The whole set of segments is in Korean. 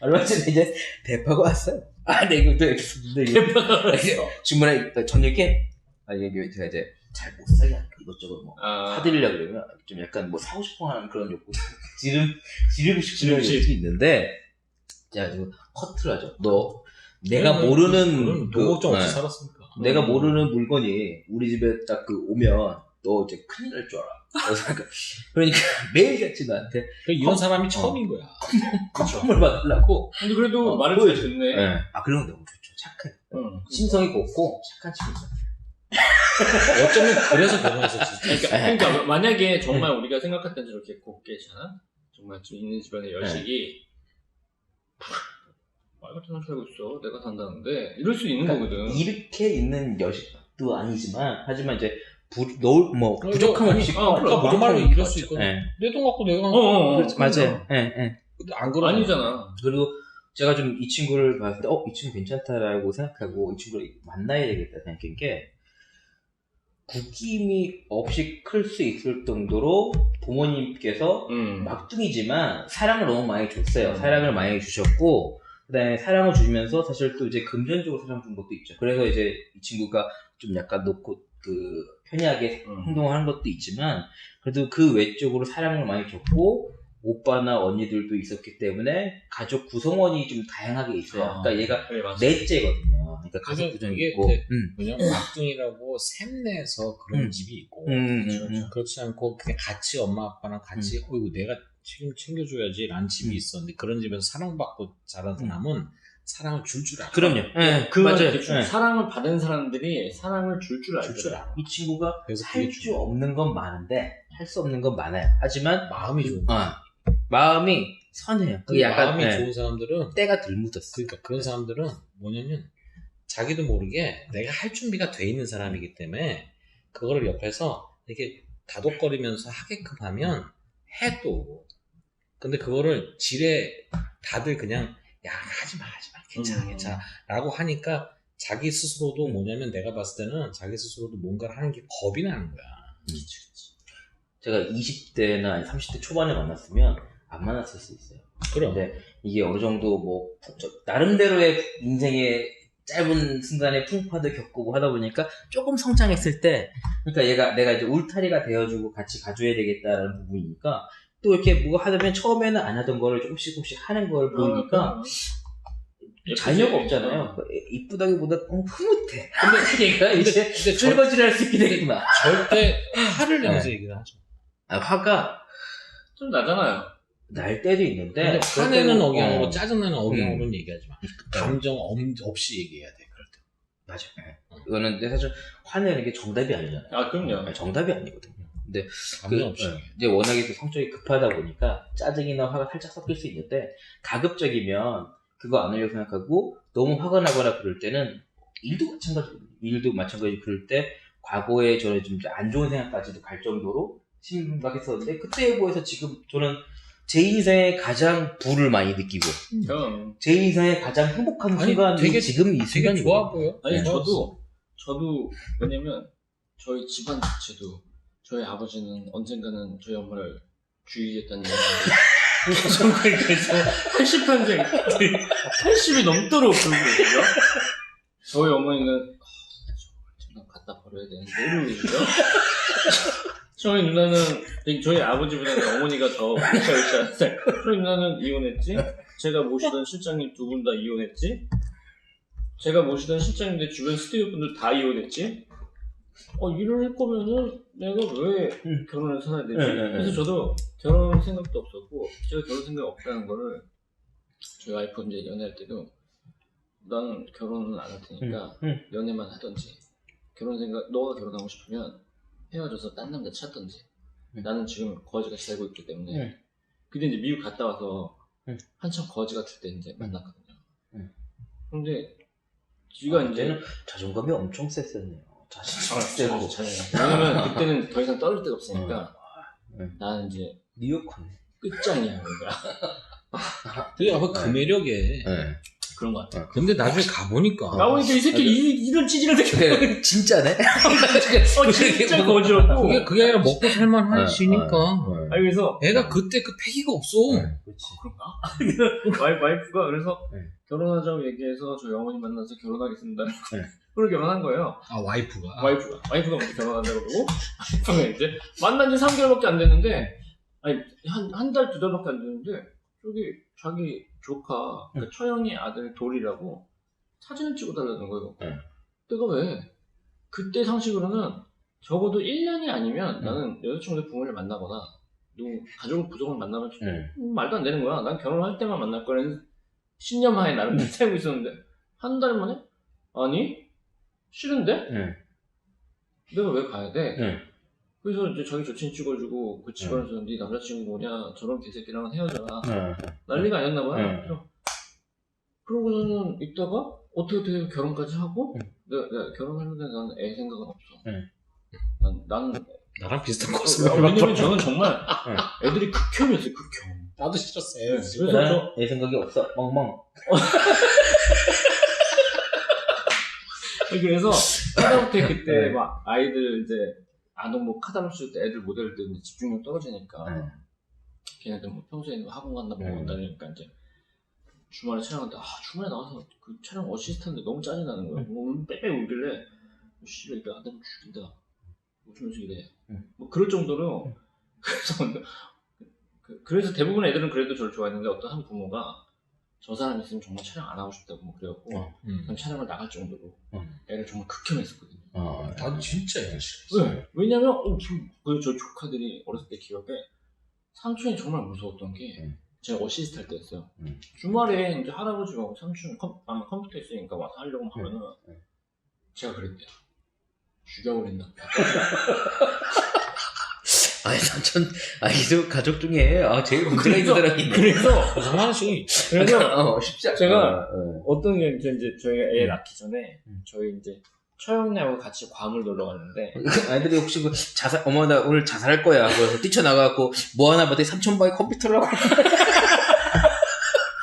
얼마 전에 이제 대파가 왔어요. 아, 네, 이거 또 근데 이게 주문에 저녁에 아 이게 제가 이제 잘 못 사게 하니까 이것저것 뭐 아, 사드리려 그러면 좀 약간 뭐 사고 싶어 하는 그런 욕구 지름 지르고 싶은. 욕구 있는데 제가 지금 커트를 하죠. 너 내가 모르는 그- 노 걱정 없이 네. 살았으니까. 내가 모르는 물건이 우리 집에 딱 그 오면 너 이제 큰일 날 줄 알아. 그러니까, 그러니까 매일같이 나한테 그 이런 사람이 처음인 거야. 선물 받으려고. 근데 그래도 어, 말을. 잘 듣네. 네. 아 그런 거 너무 좋죠. 착해. 응. 심성이 곱고 착한 친구. 어쩌면 그래서 결혼했었지. 그러니까, 그러니까 만약에 정말 우리가 생각했던 대로 이렇게 곱게 잖아 정말 좀 있는 집안의 열식이 말 같은 소리 하고 있어. 내가 산다는데 이럴 수 있는 그러니까 거거든. 이렇게 있는 여식도 아니지만 하지만 이제 부, 넣을 뭐 어, 부족함 없이 아, 그러니까 무슨 말로 이럴 수 있거든. 예. 내돈 갖고 내가 어, 어, 어. 맞아요. 예, 예. 안 그러 아니잖아. 그리고 제가 좀 이 친구를 봤을 때, 어, 이 친구 괜찮다라고 생각하고 이 친구를 만나야 되겠다 생각한 게, 구김이 없이 클 수 있을 정도로 부모님께서 음. 막둥이지만 사랑을 너무 많이 줬어요. 음. 사랑을 많이 주셨고, 그 다음에 사랑을 주면서 사실 또 이제 금전적으로 사랑 준 것도 있죠. 그래서 이제 이 친구가 좀 약간 놓고 그 편하게 음. 행동을 하는 것도 있지만, 그래도 그 외적으로 사랑을 많이 줬고, 오빠나 언니들도 있었기 때문에 가족 구성원이 좀 다양하게 있어요. 아. 그러니까 얘가 맞아. 넷째거든요. 그러니까 가족 구성이 있고. 이제 음. 그냥 막둥이라고 샘내서 그런 음. 집이 있고 음, 그렇죠, 음, 음. 그렇지 않고 그냥 같이 엄마 아빠랑 같이 어이구 내가 책임 챙겨줘야지 라는 집이 음. 있었는데 그런 집에서 사랑받고 자란 사람은 사랑을 줄 줄 알아. 그럼요. 예, 그 맞아요. 맞아요. 예. 사랑을 받은 사람들이 사랑을 줄줄줄줄 알더라. 알아. 이 친구가 그래서 할 그게 수 중요해. 없는 건 많은데 할 수 없는 건 많아요. 하지만 마음이 좋은 어, 마음이 선해요. 그 그게 약간 마음이 예, 좋은 사람들은 때가 덜 묻었어. 그러니까 그런 사람들은 뭐냐면 자기도 모르게 내가 할 준비가 돼 있는 사람이기 때문에 그거를 옆에서 이렇게 다독거리면서 하게끔 하면 해도 근데 그거를 지레 다들 그냥 야 하지 마 하지 마 괜찮아 음. 괜찮아. 라고 하니까 자기 스스로도 뭐냐면 내가 봤을 때는 자기 스스로도 뭔가를 하는 게 겁이 나는 거야. 제가 20대나 아니 30대 초반에 만났으면 안 만났을 수 있어요. 그럼. 근데 이게 어느 정도 뭐 저- 나름대로의 인생의 짧은 순간에 풍파도 겪고 하다 보니까 조금 성장했을 때 그러니까 얘가 내가 이제 울타리가 되어주고 같이 가줘야 되겠다라는 부분이니까 또 이렇게 뭐 하다면 처음에는 안 하던 거를 조금씩 조금씩 하는 걸 보니까 자녀가 없잖아요. 그 이쁘다기보다 너무 흐뭇해. 근데 얘가 이제 근데 절, 설거지를 할수 있게 되구나. 절대 화를 네. 내면서 얘기를 하죠 아, 화가 좀 나잖아요. 날 때도 있는데 근데 화내는 억양으로 어, 짜증나는 억양으로는 얘기하지 마 네. 감정 엄- 없이 얘기해야 돼 그럴 때 맞아. 이거는 근데 사실 화내는 게 정답이 아니잖아요. 아, 그럼요. 정답이 아니거든요. 감정 그, 예, 이제 워낙에 또 성격이 급하다 보니까 짜증이나 화가 살짝 섞일 수 있는데 가급적이면 그거 안 하려고 생각하고 너무 화가 나거나 그럴 때는 일도 마찬가지거든요. 일도 마찬가지 그럴 때 과거에 저는 좀 안 좋은 생각까지도 갈 정도로 심각했었는데 그때에 비해서 지금 저는 제 인생에 가장 부를 많이 느끼고 형. 제 인생에 가장 행복한 아니, 순간이 되게- 지금 이 되게 순간이 좋아 보여 아니, 네. 저도, 저도, 왜냐면, 저희 집안 자체도, 저희 아버지는 언젠가는 저희 엄마를 죽이겠다는 그래서 80평생, 80이 넘도록 있거든요. 저희 어머니는, 아, 저걸 좀 갖다 버려야 되는데, 이러고 있죠. 저희 누나는, 저희 아버지보다는 어머니가 더 으쌰으쌰한데, 저희 누나는 이혼했지? 제가 모시던 실장님 두 분 다 이혼했지? 제가 모시던 실장님들 주변 스튜디오 분들 다 이혼했지? 어, 일을 할 거면은 내가 왜 음. 결혼을 살아야 되지? 네, 네, 네. 그래서 저도 결혼 생각도 없었고, 제가 결혼 생각 없다는 거를 저희 와이프 이제 연애할 때도 나는 결혼은 안 할 테니까 음, 음. 연애만 하던지 결혼 생각, 너가 결혼하고 싶으면 헤어져서 딴 남자 찾던지 음. 나는 지금 거지같이 살고 있기 때문에 음. 근데 이제 미국 갔다 와서 음. 한참 거지 같을 때 이제 만났거든요. 음. 근데 지가 아, 이제 자존감이 엄청 셌었네요. 자신감 아, 세고 잘- 왜냐면 그때는 더 이상 떨릴 데가 없으니까 음. 나는 이제 뉴욕하네. 끝장이야 그러니까 그게 아마 그 매력에 네. 그런 것 같아. 근데 나중에 가보니까 나오니까 이 새끼 이, 이런 찌질한 새끼. 그게 진짜네? 어, 진짜 거지럽고. 그게 그게 아니라 먹고 살만 하시니까 어, 아니 그래서 애가 그때 그 패기가 없어. 그렇지. 와이, 와이프가 그래서 네. 결혼하자고 얘기해서 저 영원히 만나서 결혼하겠습니다. 네. 그걸 결혼한 거예요. 아 와이프가. 와이프가 와이프가 먼저 결혼한다고 그러고 와이프가 이제 만난 지 3개월밖에 안 됐는데 아니 한한 달 두 달밖에 안 됐는데 저기 자기 조카 그러니까 처형이 아들 돌이라고 사진을 찍어달라는 거예요. 네. 내가 왜 그때 상식으로는 적어도 1년이 아니면 음. 나는 여자친구의 부모를 만나거나 누구 가족을 부족을 만나면. 음, 말도 안 되는 거야. 난 결혼할 때만 만날 거라는 신념하에 나름 살고 있었는데 한 달 만에 아니 싫은데 응. 내가 왜 가야 돼? 응. 그래서 이제 자기 조친 찍어주고 그 집안에서 네 남자친구 뭐냐 저런 개새끼랑은 헤어져라 응. 난리가 아니었나 봐요. 응. 그래서 그러고서는 있다가 어떻게 어떻게 결혼까지 하고 응. 내가, 내가 결혼하는데 나는 애 생각은 없어. 응. 난, 나는 나랑 비슷한 어, 코스. 왜냐면 저는 정말 애들이 극혐이었어요 극혐. 나도 싫었어. 네. 그래서 내 생각이 없어. 멍멍. 그래서 하다못해 그때 네. 막 아이들 이제 아동 뭐 카다로스 때 애들 모델 때 이제 집중력 떨어지니까 네. 걔네들 뭐 평소에 뭐 학원 간다 뭐 네. 간다니까 이제 주말에 촬영한다 아 주말에 나와서 그 촬영 어시스트한테 너무 짜증 나는 거야 뭐 빼빼 울길래 씨발 이거 아들 죽인다 웃으면서 이래 응. 뭐 그럴 정도로 그래서 그, 그래서 대부분 애들은 그래도 저를 좋아했는데 어떤 한 부모가 저 사람 있으면 정말 촬영 안 하고 싶다고 뭐 그래갖고 어. 음. 그냥 촬영을 나갈 정도로 음. 애를 정말 극혐했었거든요. 어. 나도 진짜 애가 싫었어. 왜? 왜냐면 어, 지금 그저 조카들이 어렸을 때 기억에 삼촌이 정말 무서웠던 게 음. 제가 어시스트 할 때였어요. 음. 주말에 이제 할아버지가 삼촌 컴, 아마 컴퓨터 있으니까 와서 하려고 하면은 음. 제가 그랬대요. 죽여버린다. 아니 삼촌 아이도 가족 중에 아 제일 문제가 있는 사람이 있네. 그래서 하나씩 그래서 어 쉽지 않. 제가 어, 어. 어떤 게 이제 이제 저희 애 음. 낳기 전에 음. 저희 이제 처형네하고 같이 괌을 놀러 갔는데 아이들이 혹시 그 자살 어머 나 오늘 자살할 거야. 그래서 뛰쳐나가고 뭐 하나 봤더니 삼촌 방에 컴퓨터를 하고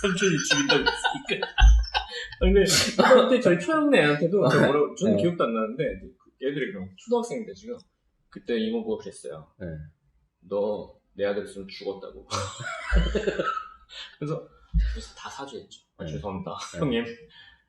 삼촌이 죽인다고 했으니까. 근데 그때 저희 초영네 애한테도 제가 뭐라고 저는 네. 기억도 안 나는데 그 애들이 그럼 초등학생인데 지금 그때 이모부가 그랬어요. 네. 너 내 아들 있으면 죽었다고. 그래서 그래서 다 사죄했죠. 아, 네. 죄송합니다, 네. 형님.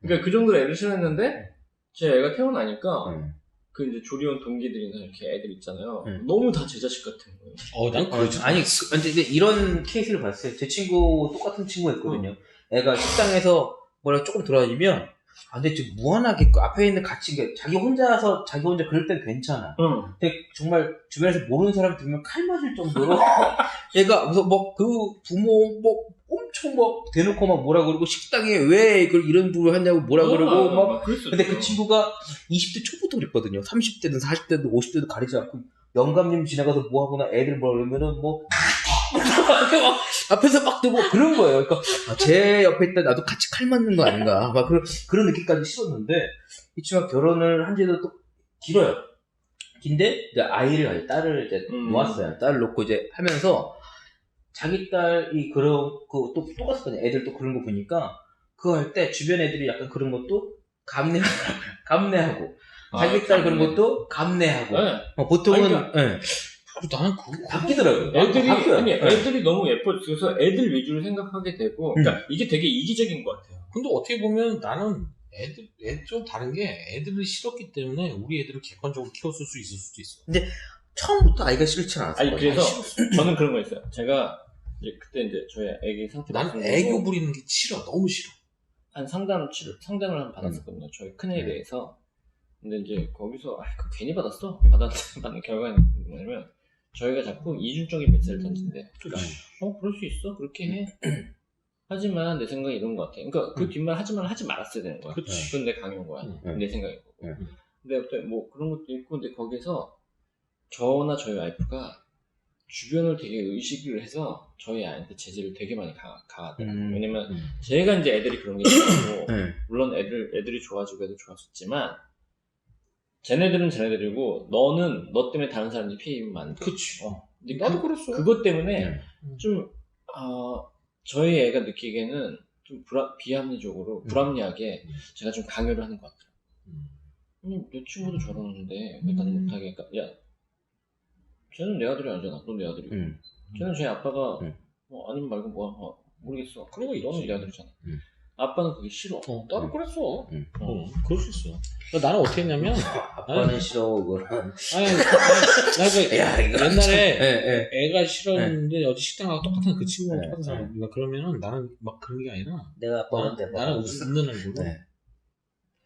그러니까 그 정도로 애를 싫어했는데 제 애가 태어나니까 응. 그 이제 조리원 동기들이나 이렇게 애들 있잖아요. 네. 너무 다 제 자식 같은 거예요. 어난 어, 그러지 아니 그- 근데 이제 이런 케이스를 봤어요. 제 친구 똑같은 친구가 있거든요. 애가 식당에서 뭐라 조금 돌아다니면 아 근데 지금 무한하게 그 앞에 있는 같이 이게 자기 혼자서 자기 혼자 그럴 땐 괜찮아. 응. 근데 정말 주변에서 모르는 사람 들면 칼 맞을 정도로 얘가 그래서 뭐그 부모 뭐 엄청 뭐 대놓고 막 뭐라 그러고 식당에 왜 이걸 이런 부를 하냐고 뭐라 그러고 막 그랬었죠. 근데 그 친구가 20대 초부터 그랬거든요. 30대든 40대든 50대도 가리지 않고 영감님 지나가서 뭐 하거나 애들 뭐 그러면은 뭐 막 앞에서 막 들고 그런 거예요. 그러니까 아, 제 옆에 있다 나도 같이 칼 맞는 거 아닌가 막 그런 그런 느낌까지 싫었는데 이 친구가 결혼을 한 지도 또 길어요. 긴데 이제 아이를 딸을 이제 음. 놓았어요. 딸을 놓고 이제 하면서 자기 딸이 그런 그또 똑같았거든요. 애들 또 그런 거 보니까 그거 할 때 주변 애들이 약간 그런 것도 감내하더라고요. 감내하고 자기 딸 그런 것도 감내하고 네. 어, 보통은 아니, 예, 나는 그거 바뀌더라고요. 애들이 바뀌어요. 아니 예. 애들이 너무 예뻐 그래서 애들 위주로 생각하게 되고 그러니까 이게 되게 이기적인 것 같아요. 근데 어떻게 보면 나는 애들 애좀 다른 게 애들을 싫었기 때문에 우리 애들을 객관적으로 키웠을 수 있을 수도 있어. 처음부터 아이가 싫지 않았어요. 아니 그래서 저는 그런 거 있어요. 제가 이제 그때 이제 저희 애기 상태 난 말씀드리고 애교 부리는 게 싫어. 너무 싫어. 한 상담 치료 상담을 한번 받았었거든요. 저희 큰애에 음. 대해서 근데 이제 거기서 아, 그 괜히 받았어. 받았 받는 결과는 뭐냐면 저희가 자꾸 이중적인 메시지를 던진대. 어 그럴 수 있어 그렇게 해. 하지만 내 생각이 이런 것 같아. 그러니까 그 음. 뒷말 하지만 하지 말았어야 되는 거야. 그치. 그건 내 강요인 거야. 음. 내 생각인 거고. 음. 근데 어떤 뭐 그런 것도 있고 근데 거기서 저나 저희 와이프가 주변을 되게 의식을 해서 저희 아이한테 제재를 되게 많이 가, 가하더라고요. 음. 왜냐면 음. 제가 이제 애들이 그런 게 있고 예. 물론 애들 애들이 좋아지고 애들 좋았었지만 쟤네들은 쟤네들이고 너는 너 때문에 다른 사람들이 피해 입으면 안 돼. 그치. 어. 근데 나도 그, 그랬어. 그것 때문에 네. 좀 어, 저희 애가 느끼기에는 좀 불합, 비합리적으로 불합리하게 음. 제가 좀 강요를 하는 것 같아요. 음. 아니, 내 친구도 저러는데 왜 나는 못하게? 그러니까 야, 쟤는 내 아들이 아니잖아. 넌 내 아들이고. 음. 쟤는 제 아빠가 음. 뭐 아니면 말고 뭐야? 어, 모르겠어. 그런 거 있지. 너는 내 아들이잖아. 음. 아빠는 그게 싫어. 어, 나도 음. 그랬어. 음. 어, 그럴 수 있어. 그러니까 나는 어떻게 했냐면, 아빠는 싫어 이거는. 아니, 아니, 나 그, 야 이거 옛날에 예, 예. 애가 싫었는데 어디 식당 가서 똑같은 그 친구랑 네, 똑같은 사람, 그러니까 그러면은 나는 막 그런 게 아니라, 내가 아빠한테 어, 나는 웃는 얼굴로 네.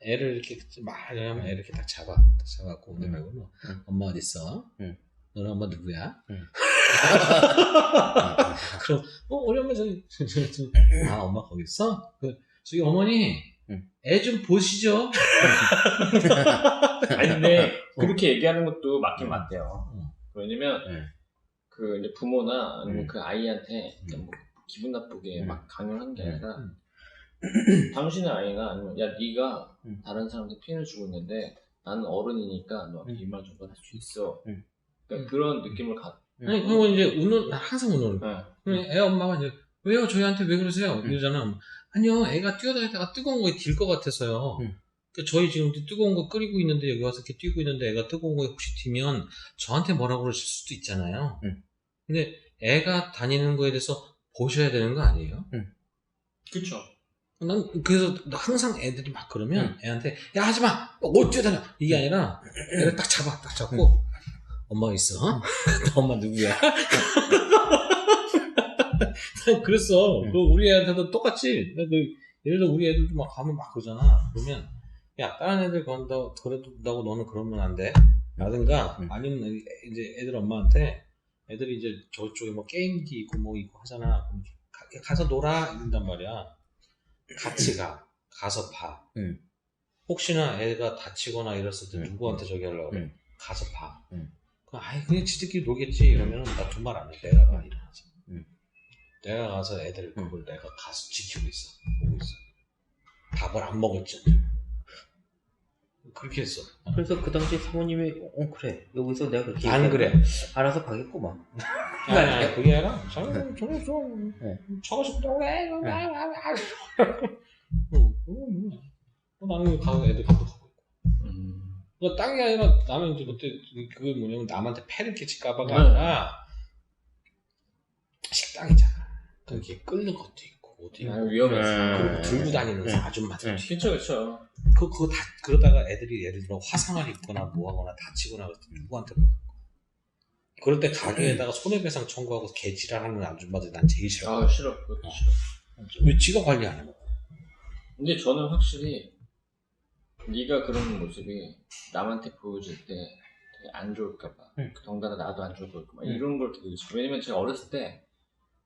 애를 이렇게 막 하면 애를 이렇게 딱 잡아, 딱 잡아갖고 음. 내가 뭐 음. 엄마 어디 있어? 음. 너는 엄마 누구야? 음. 그럼 어 우리 엄마 저기 아 엄마 거기 있어? 그 저기 어머니 음. 애좀 보시죠. 아니 근데 그렇게 얘기하는 것도 맞긴 맞대요. 음. 왜냐면 음. 그 이제 부모나 아니면 음. 그 아이한테 음. 그냥 뭐 기분 나쁘게 음. 막 강요하는 게 음. 아니라 음. 당신의 아이가 아니면 야 네가 음. 다른 사람한테 피해를 주고 있는데 나는 어른이니까 너한테 음. 이말 정도 할 수 있어. 음. 그러니까 그런 느낌을 가. 아니 그리고 이제 우는 나 항상 우는 네. 그럼 애 엄마가 이제 왜요 저희한테 왜 그러세요? 음. 이러잖아. 아니요 애가 뛰어다니다가 뜨거운 거에 딜 것 같아서요. 음. 그 저희 지금 뜨거운 거 끓이고 있는데 여기 와서 이렇게 뛰고 있는데 애가 뜨거운 거에 혹시 튀면 저한테 뭐라고 그러실 수도 있잖아요. 음. 근데 애가 다니는 거에 대해서 보셔야 되는 거 아니에요? 그쵸. 난 그래서 항상 애들이 막 그러면 음. 애한테 야 하지 마 어째 다녀 이게 아니라 애를 딱 잡아 딱 잡고 엄마가 있어 너 엄마 누구야? 난 그랬어. 음. 그 우리 애한테도 똑같이. 그 예를 들어 우리 애들도 막 가면 막 그러잖아. 그러면 야 다른 애들 건다 그래도 너는 그러면 안 돼? 라든가 음. 아니면 이제 애들 엄마한테 애들이 이제 저쪽에 뭐 게임기 있고 뭐 있고 하잖아. 가, 가서 놀아? 이런단 말이야. 같이 가. 가서 봐. 음. 혹시나 애가 다치거나 이랬을 때 음. 누구한테 저기 하려고 그래? 음. 가서 봐 아이 그냥 지들끼리 놀겠지 이러면 나두말안 해 내가 가 일어나서 음. 내가 가서 애들 음. 그걸 내가 가서 지키고 있어 보고 있어 밥을 안 먹었지 그렇게 했어 그래서 그 당시에 사모님이 어 그래 여기서 내가 그렇게 안 그래 알아서 가겠구만. 아니, 아니, 그게 아니라 저는 저는 좀 네. 저거 좀 왜? 네. 어, 나는 가고 애들 감독하고 있고. 음. 그러니까 딴게 아니라 나는 이제 그때 그게 뭐냐면 남한테 패를 끼칠까봐가 네. 아니라 식당이잖아. 그렇게 끓는 것도 있고 어디 아, 위험해서. 그리고 네. 들고 다니는 네. 아줌마들 네. 그쵸 그쵸. 그 그거 다 그러다가 애들이 예를 들어 화상을 입거나 뭐하거나 다치거나 누구한테 뭐야? 그럴 때 가게에다가 손해배상 청구하고 개지랄하는 아줌마들 난 제일 싫어. 아 싫어. 그것도 싫어. 왜 지가 관리 안 해? 근데 저는 확실히 네가 그런 모습이 남한테 보여줄 때 되게 안 좋을까봐 응. 덩달아 나도 안 좋을 것 같고 막 응. 이런 걸 되게. 왜냐면 제가 어렸을 때